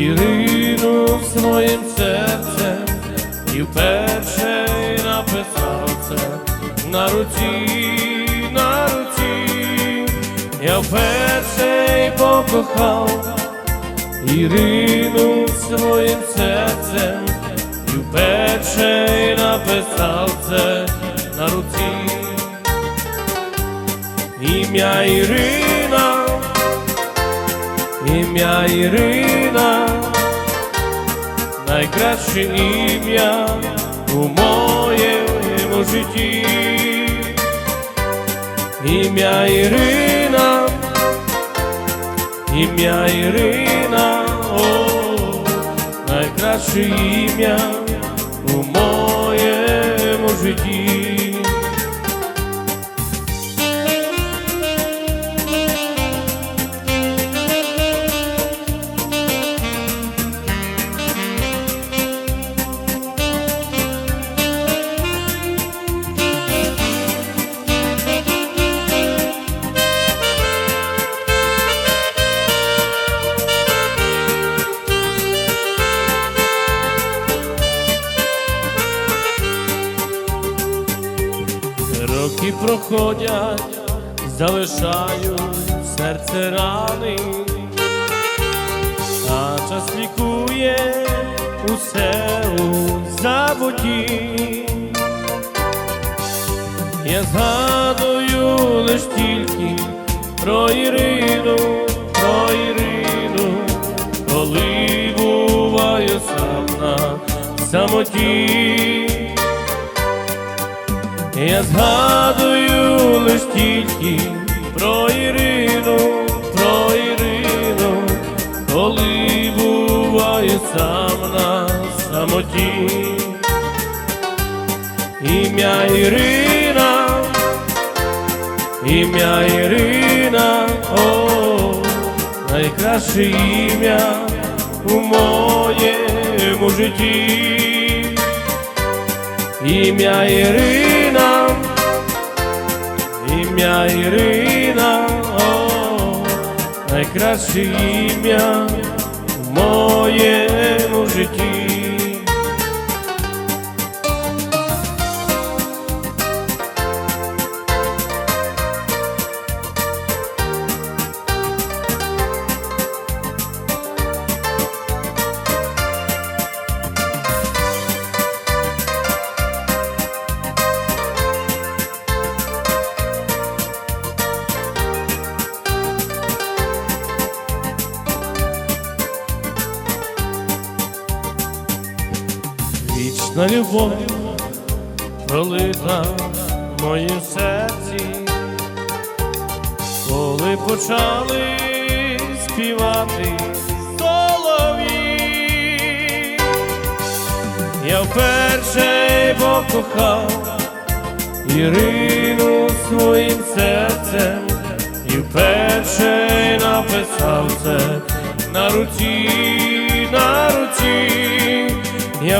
Ірину своїм серцем, і вперше написав це на руці, на руці, я вперше покохав Ірину своїм серцем, і вперше написав це на руці. Ім'я Ірина, ім'я Ірина, найкраще ім'я у моєму житті. Ім'я Ірина, ім'я Ірина, о, найкраще ім'я у моєму залишають серце рани, а час лікує усе у забуті. Я згадую лиш тільки про Ірину, про Ірину, коли буваю сам на самоті. Я згадую лиш тільки про Ірину, про Ірину, коли буваю сам на самоті. Ім'я Ірина, ім'я Ірина, о, найкраще ім'я у моєму житті. Ім'я Ірина, ім'я Ірина, найкраще ім'я в моєму житті. Вічна любов пролита в моїм серці, коли почали співати солов'ї, я вперше покохав Ірину своїм серцем і вперше написав це на руці.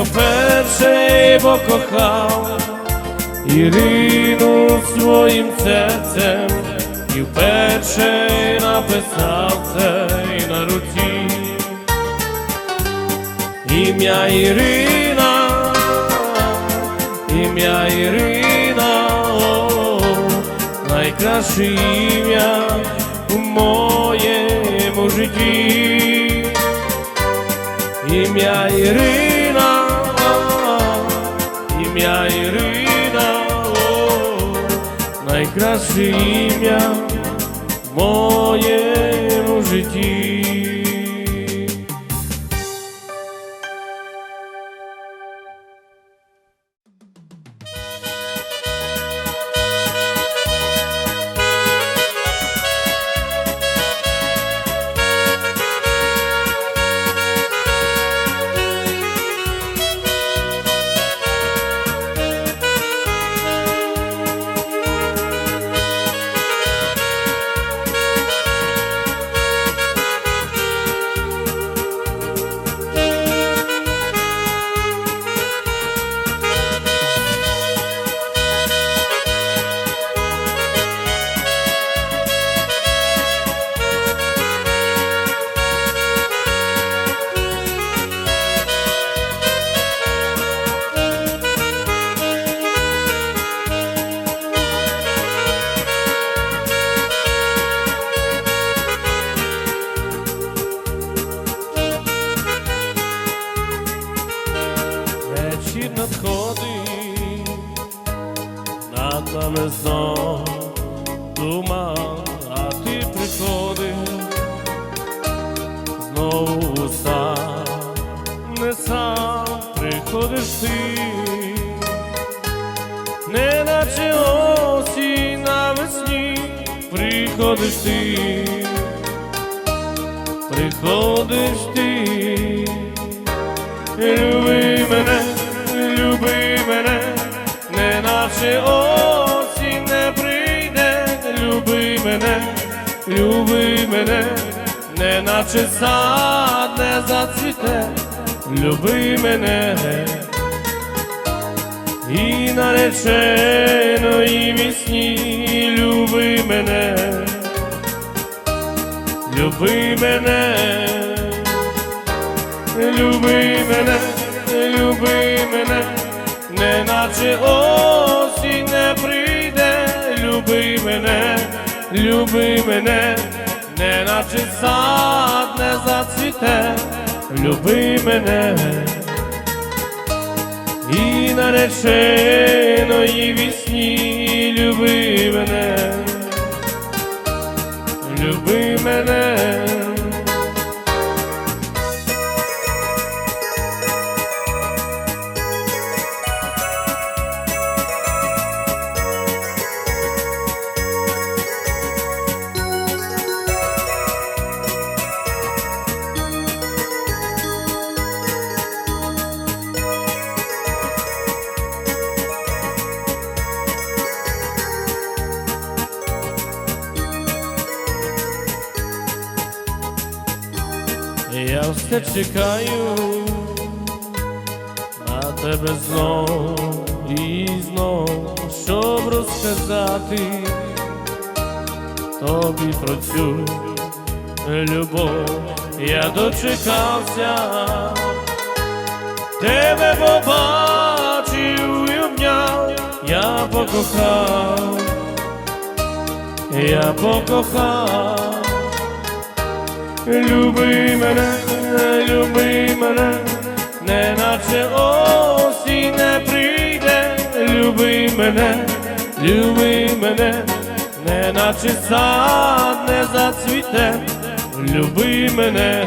Я вперше покохав Ірину своїм серцем і вперше написав це на руці. Ім'я Ірина, ім'я Ірина, о, найкраще ім'я у моєму житті. Ім'я Ірина, Ірина, о, найкраще ім'я в моєму житті. Ти, приходиш ти, люби мене, люби мене, не наче осінь не прийде, люби мене, люби мене, не наче сад не зацвіте, люби мене. І нареченої вісні люби мене, люби мене, люби мене, люби мене, не наче осінь не прийде, люби мене, люби мене, не наче сад не зацвіте, люби мене. І нареченої вісні люби мене, люби мене. Чекаю на тебе знов і знов, щоб розказати тобі про цю любов. Я дочекався, тебе побачив і обняв, я покохав, я покохав. Люби мене, люби мене, не наче осінь не прийде, люби мене, люби мене, не наче сад не зацвіте, люби мене,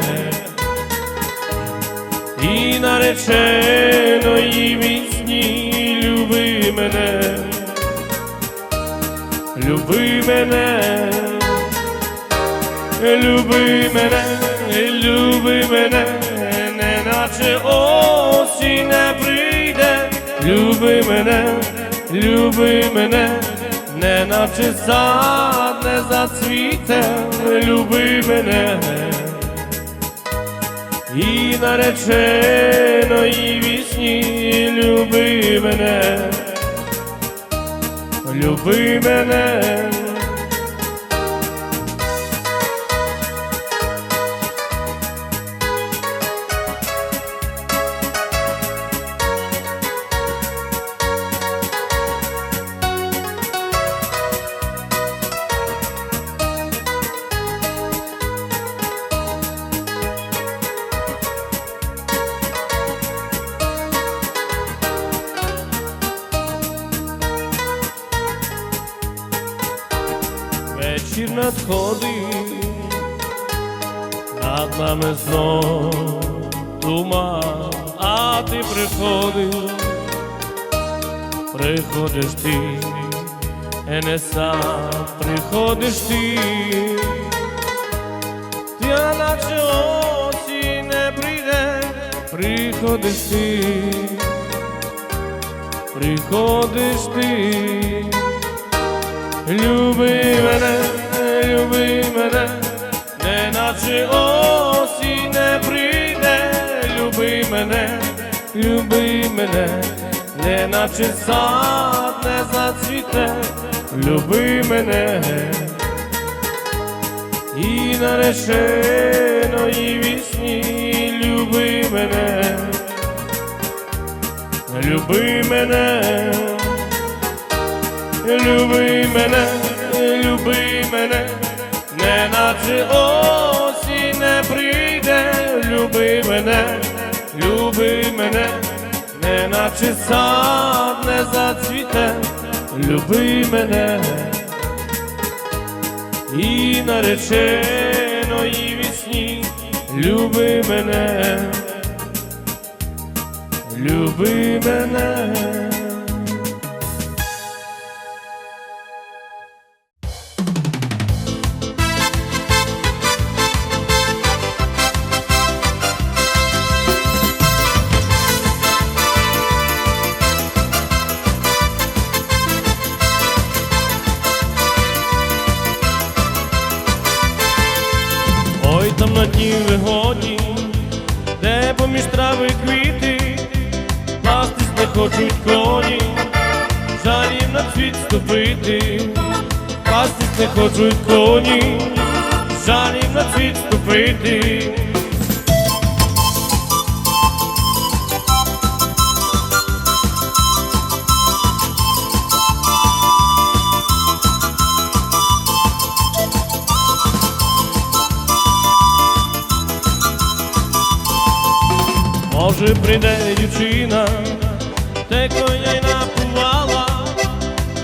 і нареченої вісні люби мене, люби мене. Люби мене, люби мене, не наче осінь не прийде, люби мене, люби мене, не наче сад не зацвіте, люби мене, і нареченої вісні, люби мене, люби мене. Вечір надходить, над нами знов туман, а ти приходиш, приходиш ти, і не сам приходиш ти, ти наче осінь не прийде, приходиш ти, приходиш ти. Люби мене, не наче осінь не прийде, люби мене, люби мене, не наче сад не зацвіте, люби мене, і нареченої вісні, люби мене, люби мене. Люби мене, люби мене, не наче осінь не прийде, люби мене, люби мене, не наче сад не зацвіте, люби мене, і нареченої вісні, люби мене, люби мене. Хочуть коні, жалім на цвіт ступити. Може прийде дівчина, те коня й напувала,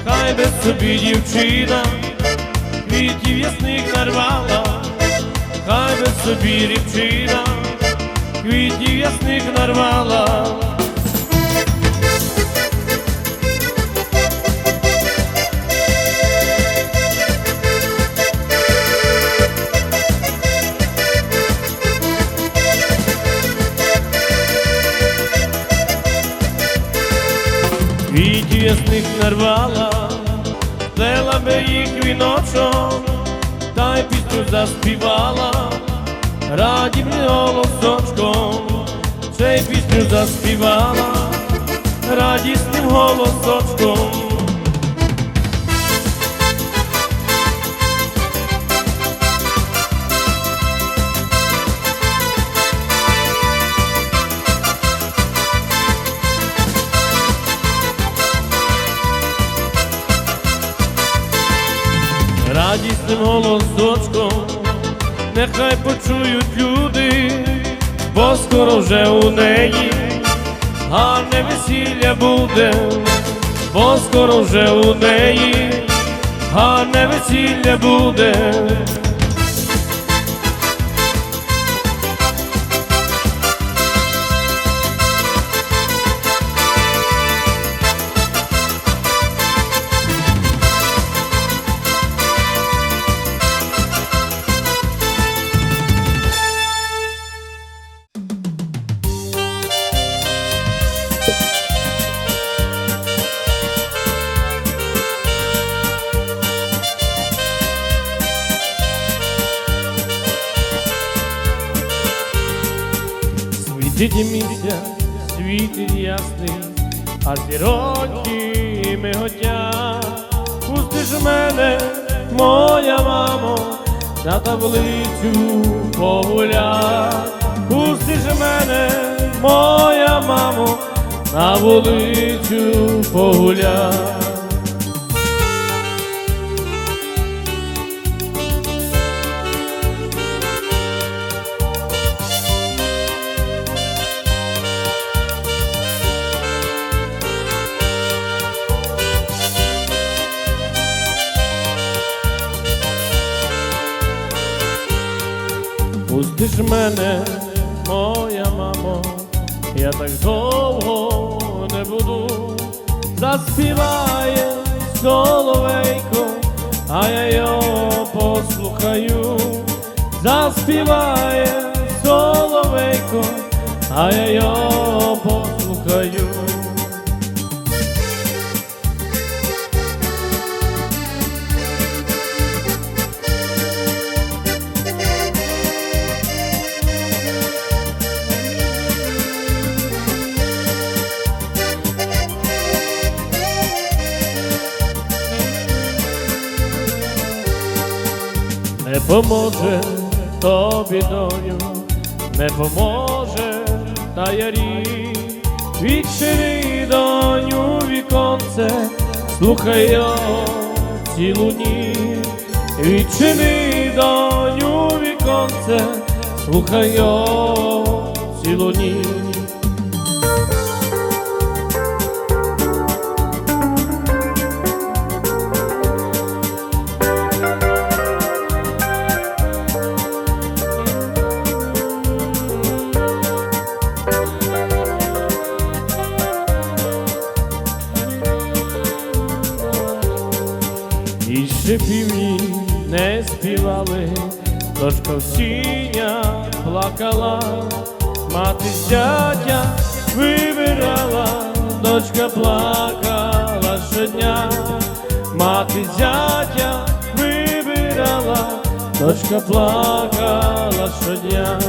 хай без собі дівчина, квітів ясних нарвала, хай без собі дівчина, квітів ясних нарвала. Квітів ясних нарвала, плела би їх віночок, та й пісню заспівала, радібним голосочком, ще й пісню заспівала, радісним голосочком. Радісним голосочком, нехай почують люди, бо скоро вже у неї гарне весілля буде, бо скоро вже у неї гарне весілля буде. Світить місяць, світить ясний, а зіроньки миготять. Пусти ж мене, моя мамо, на таблицю погулять. Пусти ж мене, моя мамо, на вулицю погулять. Мене, моя мамо, я так довго не буду, заспіває соловейко, а я його послухаю, заспіває соловейко, а я його поможе та ярі, відчини доню віконце, слухай його цілу ніч, відчини доню віконце, слухай його цілу ніч. Дочка в сіня плакала, мати зятя вибирала, дочка плакала щодня, мати зятя вибирала, дочка плакала щодня.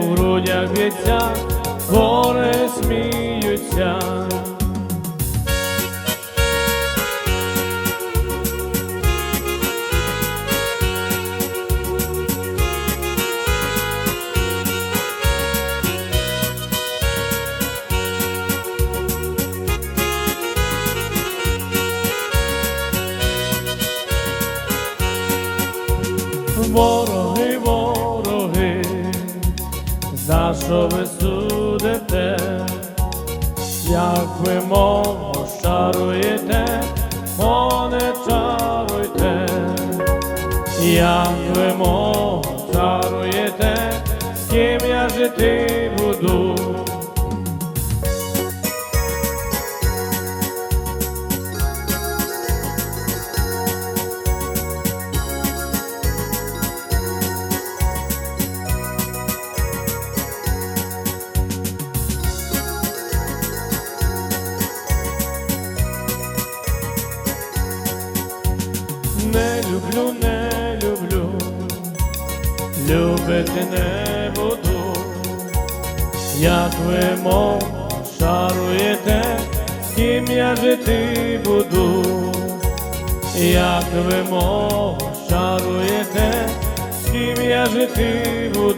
В грудях б'ється, вороги сміються. Що ви судите, як ви мову шаруєте, о, не чаруйте, як ви мову чаруєте, з ким я жити буду. Не буду, як ви мов шаруєте, з ким я жити буду, як ви мов шаруєте, з ким я жити буду.